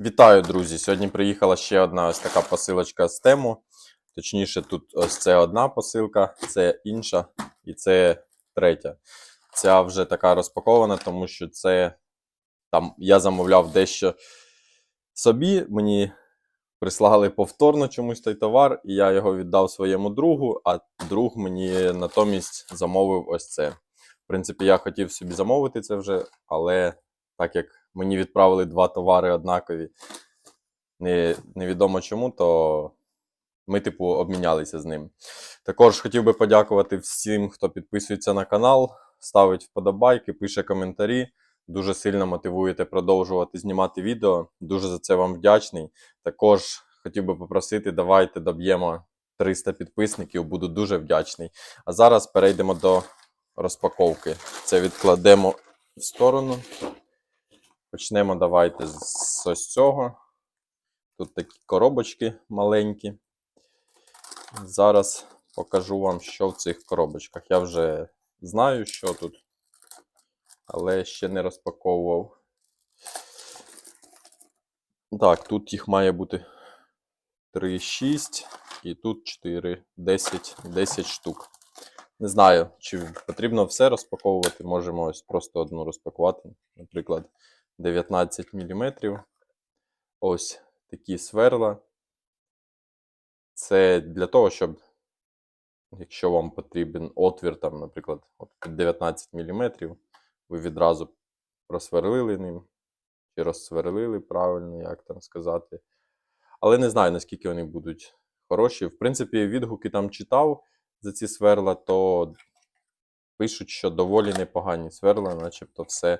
Вітаю, друзі! Сьогодні приїхала ще одна ось така посилочка з тему. Точніше, тут ось це одна посилка, це інша і це третя. Ця вже така розпакована, тому що це там я замовляв дещо собі. Мені прислали повторно чомусь той товар, і я його віддав своєму другу, а друг мені натомість замовив ось це. В принципі, я хотів собі замовити це вже, але так як мені відправили два товари однакові, не, невідомо чому, то ми, типу, обмінялися з ним. Також хотів би подякувати всім, хто підписується на канал, ставить вподобайки, пише коментарі. Дуже сильно мотивуєте продовжувати знімати відео. Дуже за це вам вдячний. Також хотів би попросити, давайте доб'ємо 300 підписників, буду дуже вдячний. А зараз перейдемо до розпаковки. Це відкладемо в сторону. Почнемо давайте з ось цього. Тут такі коробочки маленькі. Зараз покажу вам, що в цих коробочках. Я вже знаю, що тут, але ще не розпаковував. Так, тут їх має бути 3, 6 і тут 4, 10, 10 штук. Не знаю, чи потрібно все розпаковувати. Можемо ось просто одну розпакувати. Наприклад, 19 мм. Ось такі сверла. Це для того, щоб, якщо вам потрібен отвір, там, наприклад, от 19 мм, ви відразу просверлили ним, чи розсверлили правильно, як там сказати. Але не знаю, наскільки вони будуть хороші. В принципі, відгуки там читав за ці сверла, то пишуть, що доволі непогані сверла, начебто все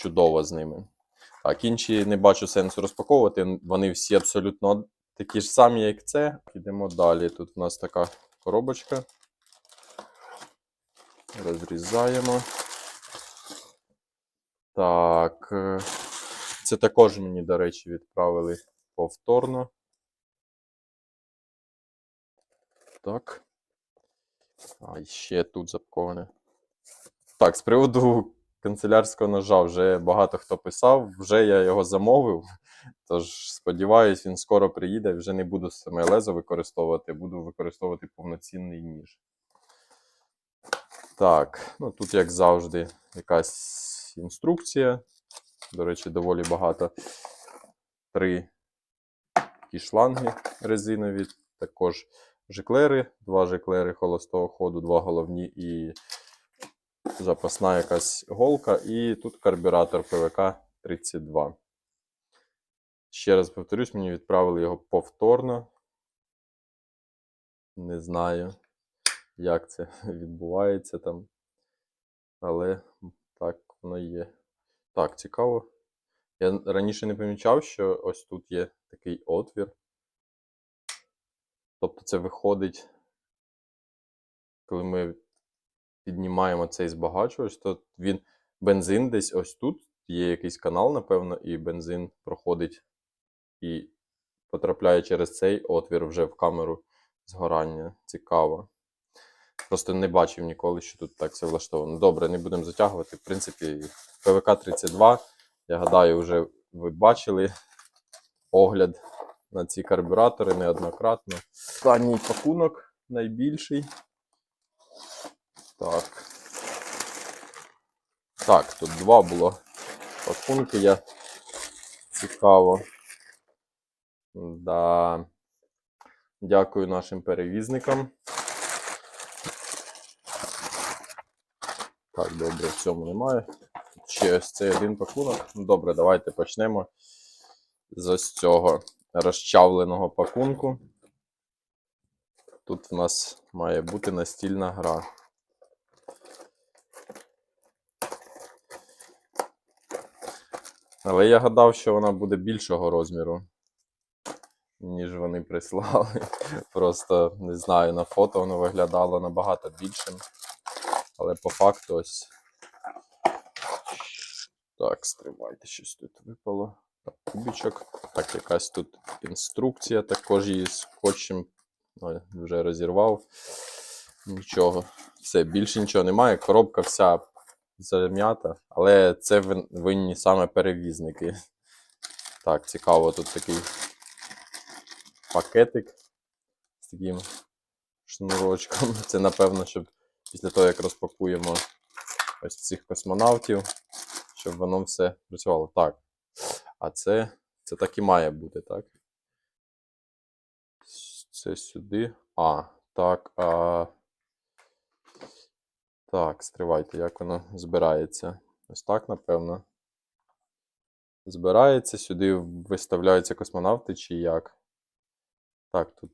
чудово з ними. Так, інші не бачу сенсу розпаковувати. Вони всі абсолютно такі ж самі, як це. Йдемо далі. Тут у нас така коробочка. Розрізаємо. Так. е, Це також мені, до речі, відправили повторно. Так. А, ще тут запаковане. Так, з приводу канцелярського ножа вже багато хто писав, вже я його замовив. Тож сподіваюсь, він скоро приїде. Вже не буду саме лезо використовувати, буду використовувати повноцінний ніж. Так, ну тут, як завжди, якась інструкція. До речі, доволі багато. Три такі шланги резинові, також жиклери, два жиклери холостого ходу, два головні і запасна якась голка, і тут карбюратор ПВК 32. Ще раз повторюсь, мені відправили його повторно. Не знаю, як це відбувається там. Але так воно є. Так, цікаво. Я раніше не помічав, що ось тут є такий отвір. Тобто це виходить, коли ми піднімаємо цей збагачувач, то він бензин десь ось тут. Є якийсь канал, напевно, і бензин проходить і потрапляє через цей отвір вже в камеру згорання. Цікаво. Просто не бачив ніколи, що тут так все влаштовано. Добре, не будемо затягувати. В принципі, ПВК-32, я гадаю, вже ви бачили огляд на ці карбюратори неоднократно. Останній пакунок найбільший. Так. Так, тут два було пакунки. Я цікаво. Да. Дякую нашим перевізникам. Так, добре, в цьому немає. Ще ось цей один пакунок. Ну, Добре, давайте почнемо з цього розчавленого пакунку. Тут в нас має бути настільна гра. Але я гадав, що вона буде більшого розміру, ніж вони прислали. Просто не знаю, на фото воно виглядало набагато більшим. Але по факту ось. Так, стривайте, щось тут випало. Так, кубічок. Так, якась тут інструкція, також її скотчем Ой, вже розірвав. Нічого. Все, більше нічого немає. Коробка вся зам'ята, але це винні саме перевізники. Так, цікаво, тут такий пакетик з таким шнурочком. Це, напевно, щоб після того, як розпакуємо ось цих космонавтів, щоб воно все працювало. Так. А це, це так і має бути, так? Це сюди. А, так. А... Так, стривайте, як воно збирається. Ось так, напевно. Збирається, сюди виставляються космонавти чи як. Так, тут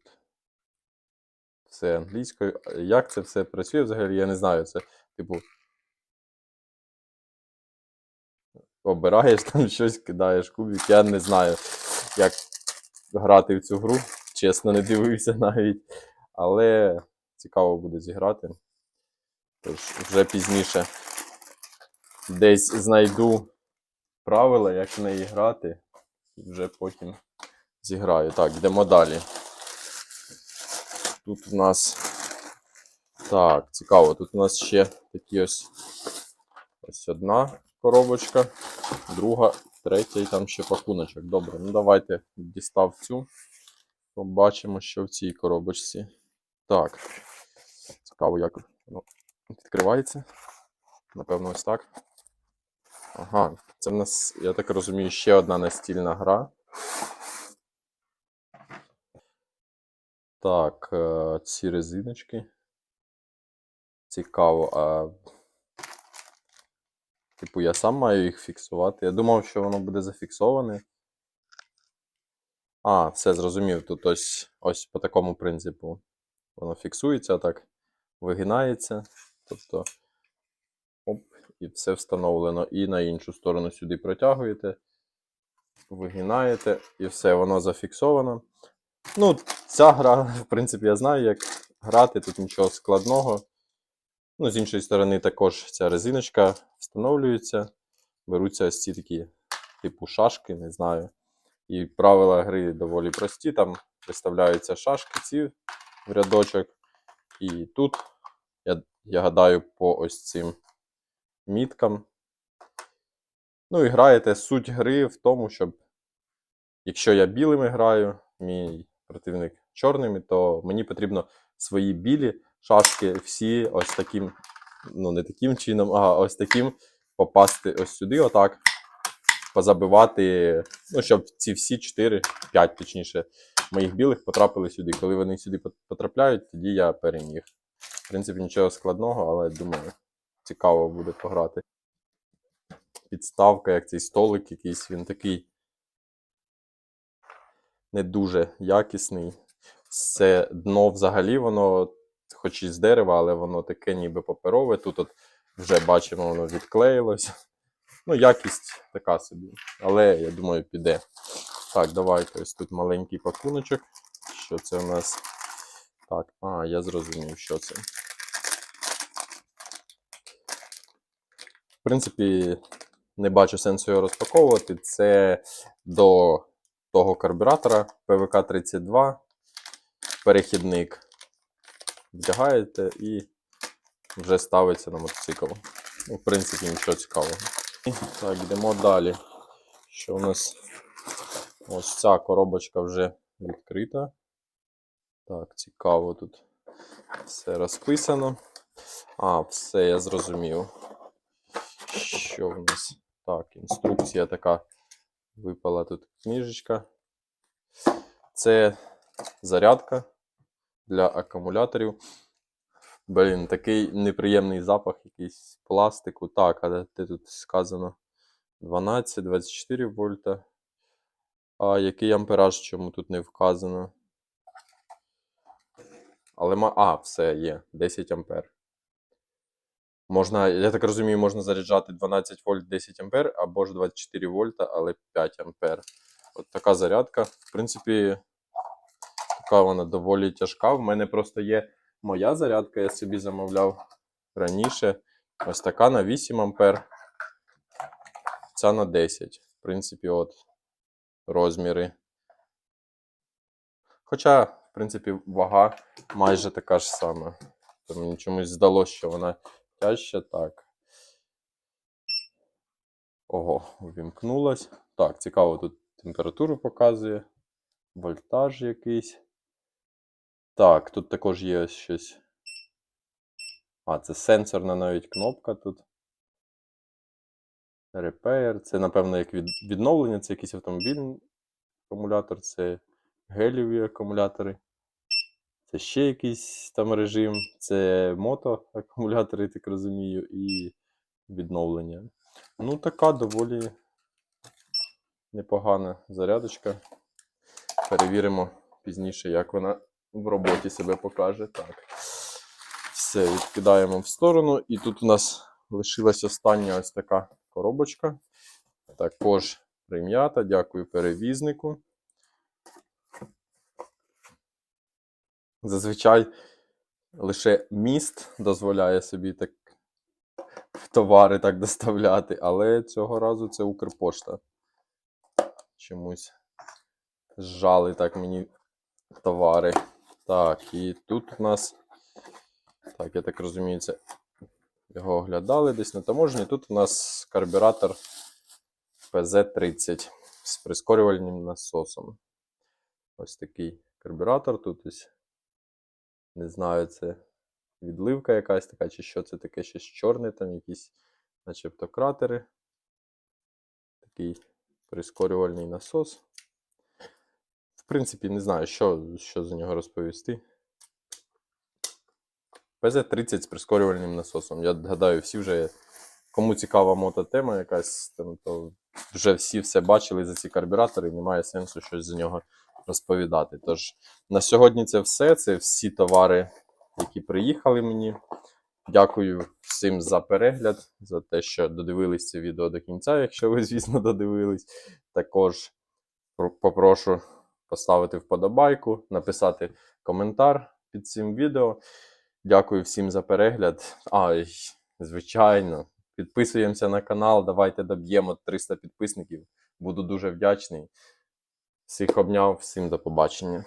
все англійською. Як це все працює взагалі, я не знаю. Це, типу. Обираєш там щось, кидаєш кубик. Я не знаю, як грати в цю гру. Чесно, не дивився навіть. Але цікаво буде зіграти. Вже пізніше десь знайду правила, як в неї грати, і вже потім зіграю. Так, йдемо далі. Тут у нас. Так, цікаво, тут у нас ще такі ось ось одна коробочка, друга, третя і там ще пакуночок. Добре, ну давайте дістав цю. Побачимо, що в цій коробочці. Так. Цікаво, як воно відкривається. Напевно, ось так. Ага, це в нас, я так розумію, ще одна настільна гра. Так, е, ці резиночки. Цікаво, а. Типу, я сам маю їх фіксувати. Я думав, що воно буде зафіксоване. А, все зрозумів. Тут ось, ось по такому принципу. Воно фіксується, так вигинається. Тобто, оп, і все встановлено. І на іншу сторону сюди протягуєте, вигинаєте, і все, воно зафіксовано. Ну, ця гра, в принципі, я знаю, як грати, тут нічого складного. Ну, з іншої сторони, також ця резиночка встановлюється. Беруться ось ці такі, типу, шашки, не знаю. І правила гри доволі прості. Там виставляються шашки ці в рядочок. І тут, я, гадаю, по ось цим міткам. Ну і граєте суть гри в тому, щоб якщо я білими граю, мій противник чорними, то мені потрібно свої білі шашки всі ось таким, ну не таким чином, а ось таким попасти ось сюди, отак, позабивати, ну, щоб ці всі 4, 5, точніше, моїх білих потрапили сюди. Коли вони сюди потрапляють, тоді я переміг. В принципі, нічого складного, але думаю, цікаво буде пограти. Підставка, як цей столик якийсь, він такий не дуже якісний. Це дно взагалі, воно, хоч і з дерева, але воно таке ніби паперове. Тут от вже бачимо, воно відклеїлось. Ну, якість така собі. Але я думаю, піде. Так, давайте ось тут маленький пакуночок. Що це у нас? Так, а, я зрозумів, що це. В принципі, не бачу сенсу його розпаковувати. Це до того карбюратора ПВК-32. Перехідник. Вдягаєте і вже ставиться на мотоцикл. Ну, в принципі, нічого цікавого. Так, йдемо далі. Що у нас? Ось ця коробочка вже відкрита. Так, цікаво тут все розписано. А, все, я зрозумів. Що в нас? Так, інструкція така. Випала тут книжечка. Це зарядка для акумуляторів. Блін, такий неприємний запах, якийсь пластику. Так, а де тут сказано 12-24 вольта. А який ампераж, чому тут не вказано? Але ма... А, все є, 10 ампер. Можна, я так розумію, можна заряджати 12 вольт 10 ампер, або ж 24 вольта, але 5 ампер. От така зарядка. В принципі, така вона доволі тяжка. В мене просто є моя зарядка, я собі замовляв раніше. Ось така на 8 ампер. Ця на 10. В принципі, от розміри. Хоча, принципі, вага майже така ж сама. То мені чомусь здалося, що вона тяжча так. Ого, увімкнулась. Так, цікаво, тут температуру показує, вольтаж якийсь. Так, тут також є щось. А, це сенсорна навіть кнопка тут. Repair. Це, напевно, як від... відновлення, це якийсь автомобільний акумулятор, це геліві акумулятори. Це ще якийсь там режим, це мото акумулятори, так розумію, і відновлення. Ну, така доволі непогана зарядочка. Перевіримо пізніше, як вона в роботі себе покаже. Так. Все, відкидаємо в сторону. І тут у нас лишилась остання ось така коробочка. Також прим'ята. Дякую перевізнику. Зазвичай лише міст дозволяє собі так товари так доставляти, але цього разу це Укрпошта. Чомусь зжали так мені товари. Так, і тут у нас, так, я так розумію, це його оглядали десь на таможні. Тут у нас карбюратор PZ30 з прискорювальним насосом. Ось такий карбюратор тут ось. Не знаю, це відливка якась така, чи що це таке, щось чорне, там якісь, начебто, кратери. Такий прискорювальний насос. В принципі, не знаю, що, що за нього розповісти. PZ30 з прискорювальним насосом. Я гадаю, всі вже, кому цікава мототема якась, там, то вже всі все бачили за ці карбюратори, немає сенсу щось за нього розповідати. Тож на сьогодні це все. Це всі товари, які приїхали мені. Дякую всім за перегляд, за те, що додивились це відео до кінця, якщо ви, звісно, додивились. Також попрошу поставити вподобайку, написати коментар під цим відео. Дякую всім за перегляд. А, звичайно, підписуємося на канал. Давайте доб'ємо 300 підписників. Буду дуже вдячний. Всіх обняв, всім до побачення.